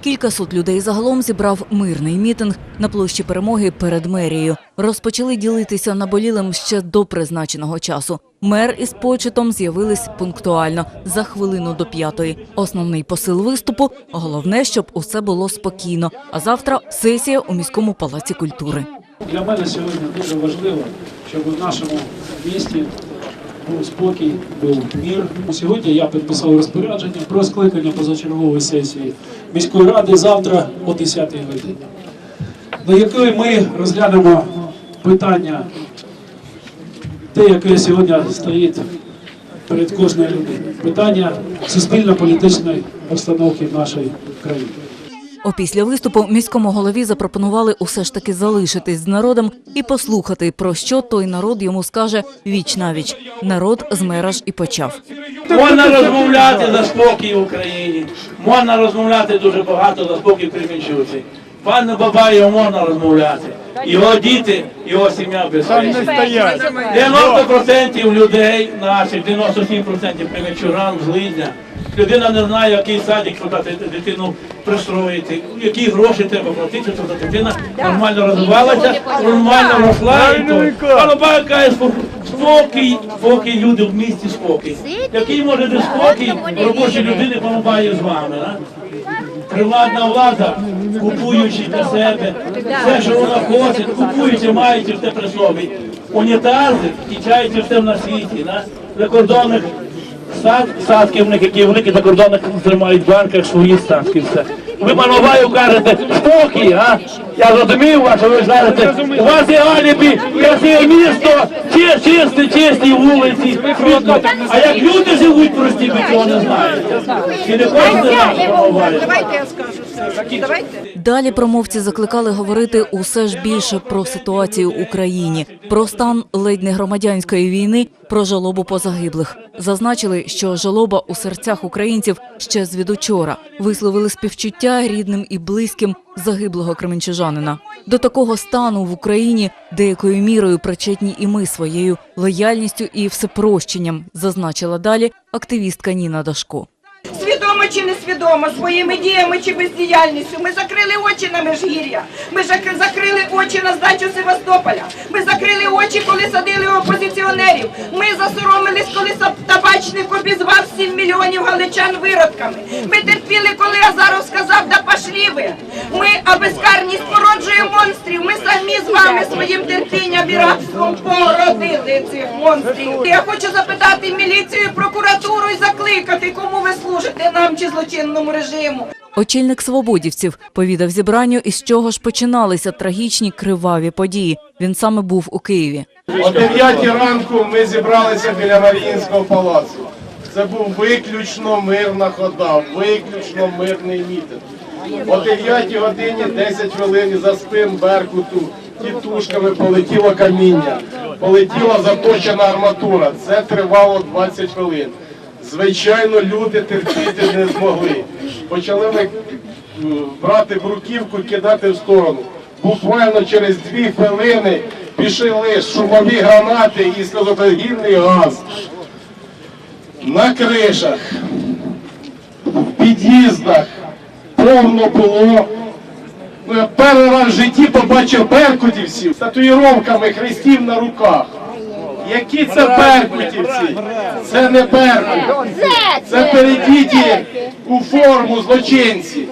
Кількасот людей загалом зібрав мирний мітинг на площі перемоги перед мерією. Розпочали ділитися наболілим ще до призначеного часу. Мер із почетом з'явились пунктуально за хвилину до п'ятої. Основний посил виступу головне, щоб усе було спокійно. А завтра сесія у міському палаці культури. Для мене сьогодні дуже важливо, щоб в нашому місті був спокій, був мір. Сьогодні я підписав розпорядження про скликання позачергової сесії міської ради завтра о 10-й годині, на якої ми розглянемо питання, те, яке сьогодні стоїть перед кожною людиною. Питання суспільно-політичної обстановки в нашій країні. Опісля виступу міському голові запропонували усе ж таки залишитись з народом і послухати, про що той народ йому скаже віч навіч. Народ з мера ж і почав. Можна розмовляти за спокій в Україні. Можна розмовляти дуже багато за спокій в Пане Бабаєв можна розмовляти. Його діти, його сім'я безпечна. 90% людей наших, 97% кременчужан з Лидня. Людина не знає, який садик туди дитину пристроїти, які гроші треба платити, щоб та дитина нормально розвивалася, нормально росла. і то. Каже, спокій, спокій, люди в місті спокій. Який може бути спокій робочі людини помагає з вами? Приватна влада, купуючи для себе все, що вона хоче, купуючи, маючи все при собі. Унітази кінчаючи все на світі, на закордонних сад, садки які великі закордонних тримають в банках свої статки. Все. Ви пановаю кажете, спокій, а? Я зрозумів вас, що ви кажете, у вас є алібі, красиве місто, чи- чисті, чисті вулиці. Місто. А як люди живуть прості, ви цього не знаєте. І не хочете знати, пановаю. Давайте я скажу. Далі промовці закликали говорити усе ж більше про ситуацію в Україні, про стан ледь не громадянської війни, про жалобу позагиблих. Зазначили, що жалоба у серцях українців ще звідучора. Висловили співчуття рідним і близьким загиблого кременчужанина. До такого стану в Україні деякою мірою причетні і ми своєю лояльністю і всепрощенням, зазначила далі активістка Ніна Дашко. Свідомо чи несвідомо, своїми діями чи бездіяльністю. Ми закрили очі на межгір'я. Ми закрили очі на здачу Севастополя. Ми закрили очі, коли садили опозиціонерів. Ми засоромились, коли табачник обізвав 7 мільйонів галичан виродками. Ми терпіли, коли Азаров сказав, да пошлі ви. Ми, безкарність породжує монстрів. Ми самі з вами своїм терпінням і рабством породили цих монстрів. Я хочу запитати міліцію, прокуратуру і закликати, кому ви служите нам чи злочинному режиму. Очільник свободівців повідав зібранню, із чого ж починалися трагічні криваві події. Він саме був у Києві. О 9 ранку ми зібралися біля Маріїнського палацу. Це був виключно мирна хода, виключно мирний мітинг. О 9 годині 10 хвилин за спин Беркуту тітушками полетіло каміння, полетіла заточена арматура. Це тривало 20 хвилин. Звичайно, люди терпіти не змогли. Почали ми м, брати бруківку і кидати в сторону. Буквально через дві хвилини пішли шумові гранати і сльозотогінний газ. На кришах, в під'їздах повно було. Ну, я перший раз в житті побачив беркутівців з татуїровками хрестів на руках. Які це беркутівці? Це не беркут. Це передіті у форму злочинці.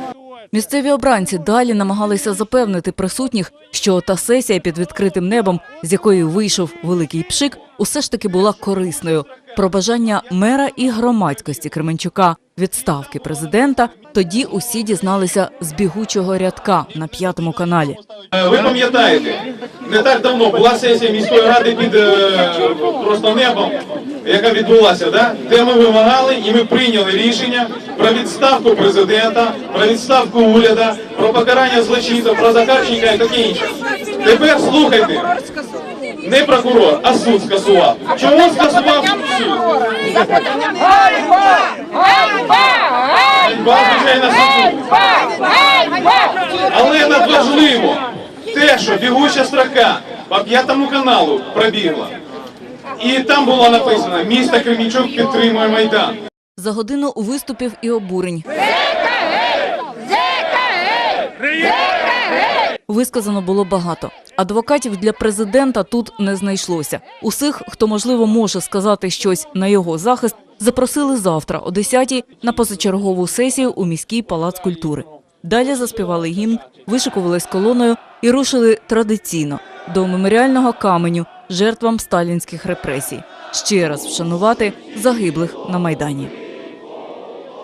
Місцеві обранці далі намагалися запевнити присутніх, що та сесія під відкритим небом, з якої вийшов великий пшик, усе ж таки була корисною. Про бажання мера і громадськості Кременчука відставки президента тоді усі дізналися з бігучого рядка на п'ятому каналі. Ви пам'ятаєте, не так давно була сесія міської ради під е, просто небом, яка відбулася, да? де ми вимагали і ми прийняли рішення про відставку президента, про відставку уряду, про покарання злочинців, про Захарченка і таке інше. Тепер слухайте, не прокурор, а суд скасував. Чому скасував суд? Ганьба, звичайно, суду. Але надважливо те, що бігуча строка по п'ятому каналу пробігла. І там було написано місто Кремінчук підтримує Майдан. За годину виступів і обурень. Висказано було багато. Адвокатів для президента тут не знайшлося. Усіх, хто можливо може сказати щось на його захист, запросили завтра о 10-й на позачергову сесію у міський палац культури. Далі заспівали гімн, вишикувались колоною і рушили традиційно до меморіального каменю жертвам сталінських репресій. Ще раз вшанувати загиблих на майдані.